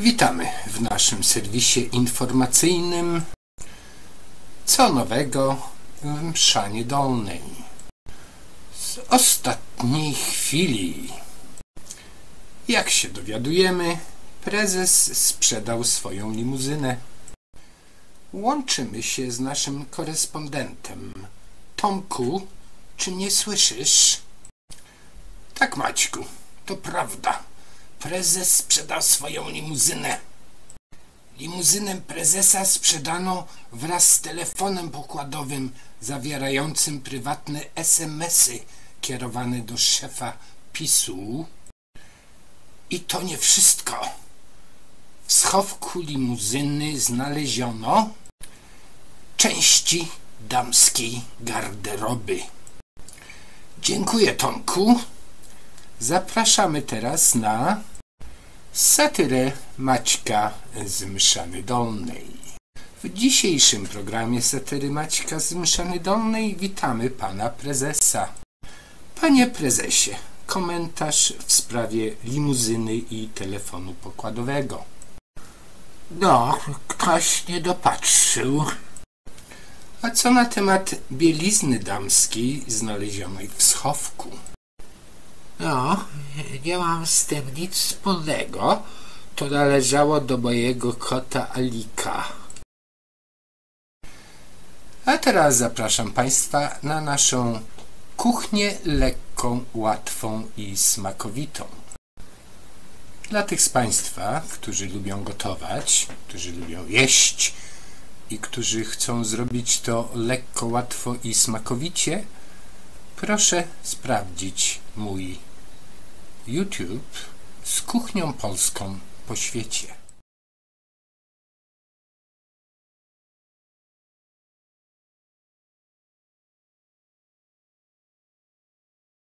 Witamy w naszym serwisie informacyjnym. Co nowego w Mszanie Dolnej? Z ostatniej chwili. Jak się dowiadujemy prezes sprzedał swoją limuzynę. Łączymy się z naszym korespondentem. Tomku, czy mnie słyszysz? Tak Maćku, to prawda Prezes sprzedał swoją limuzynę. Limuzynę prezesa sprzedano wraz z telefonem pokładowym zawierającym prywatne SMS-y kierowane do szefa PiSu. I to nie wszystko. W schowku limuzyny znaleziono części damskiej garderoby. Dziękuję Tomku. Zapraszamy teraz na satyrę Maćka z Mszany Dolnej. W dzisiejszym programie satyry Maćka z Mszany Dolnej witamy pana prezesa. Panie prezesie, komentarz w sprawie limuzyny i telefonu pokładowego. No, ktoś nie dopatrzył. A co na temat bielizny damskiej znalezionej w schowku? No, nie mam z tym nic wspólnego. To należało do mojego kota Alika. A teraz zapraszam Państwa na naszą kuchnię lekką, łatwą i smakowitą. Dla tych z Państwa, którzy lubią gotować, którzy lubią jeść i którzy chcą zrobić to lekko, łatwo i smakowicie, proszę sprawdzić mój YouTube z kuchnią polską po świecie.